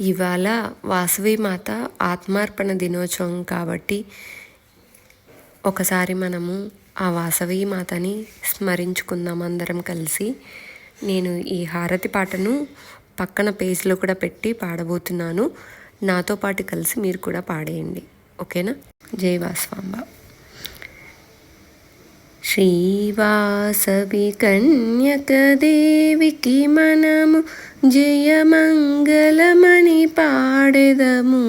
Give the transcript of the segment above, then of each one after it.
ఇవాళ వాసవి మాత ఆత్మార్పణ దినోత్సవం కాబట్టి ఒకసారి మనము ఆ వాసవి మాతని స్మరించుకుందాం అందరం కలిసి. నేను ఈ హారతి పాటను పక్కన పేజ్లో కూడా పెట్టి పాడబోతున్నాను. నాతో పాటు కలిసి మీరు కూడా పాడేయండి. ఓకేనా? జై వాస్వాంబ. శ్రీవాసవి కన్యకదేవికి మనము జయమంగళమ పాడెదము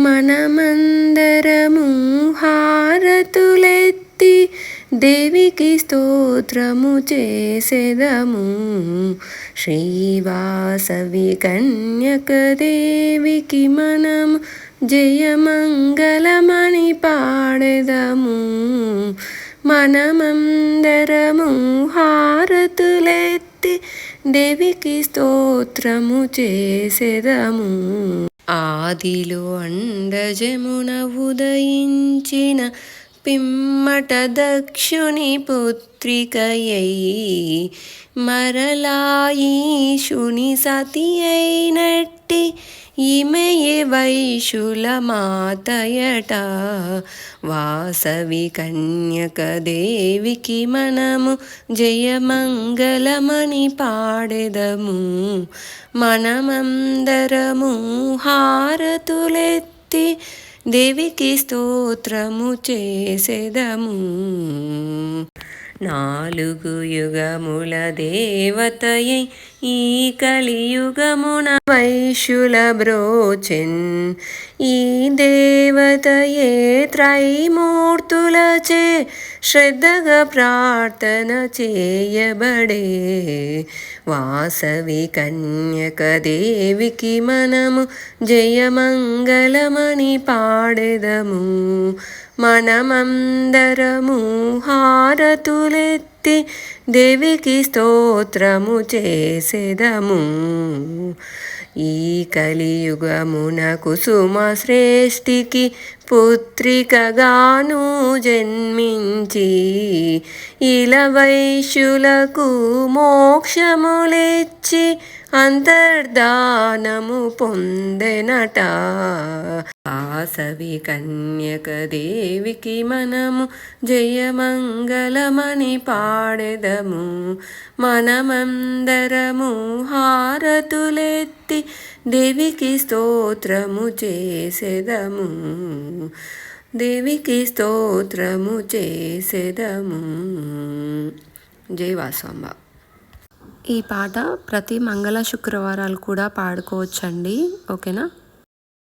మనమందరము హారతులెత్తి దేవికి స్తోత్రము చేసెదము. శ్రీవాసవి కన్యక దేవికి మనం జయమంగళమణి పాడెదము. మనమందరము హారతులెత్తి దేవికి స్తోత్రము చేసెదము. ఆదిలో అండజమున ఉదయించిన పిమ్మట దక్షుని పుత్రికయై మరలాయీషుని సతి అయినట్టి ఇమయే వైశుల మాతయట. వాసవి కన్యక దేవికి మనము జయమంగళమణి పాడెదము. మనమందరము హారతులెత్తి దేవికి స్తోత్రము చేసేదము. నాలుగు యుగముల దేవతయై ఈ కలియుగమున వైశుల బ్రోచెన్. ఈ దేవతయే త్రైమూర్తులచే శ్రద్ధగా ప్రార్థన చేయబడే వాసవి కన్యక దేవికి మనము జయమంగళమణి పాడెదము. మనమందరము హారతులెత్తి దేవికి స్తోత్రము చేసెదము. ఈ కలియుగమున కుసుమ శ్రేష్ఠికి పుత్రికగాను జన్మించి ఇలవైశ్యులకు మోక్షములిచ్చి అంతర్ధానము పొందెనట. ఆసవి కన్యక దేవికి మనము జయమంగళమణి పాడెదము. మనమందరము హారతులెత్తి దేవికి స్తోత్రము చేసేదము. దేవికి స్తోత్రము చేసేదము. జై వాసాంబ ఈ పాట ప్రతి మంగళ శుక్రవారాలు కూడా పాడుకోవచ్చండి. ఓకేనా?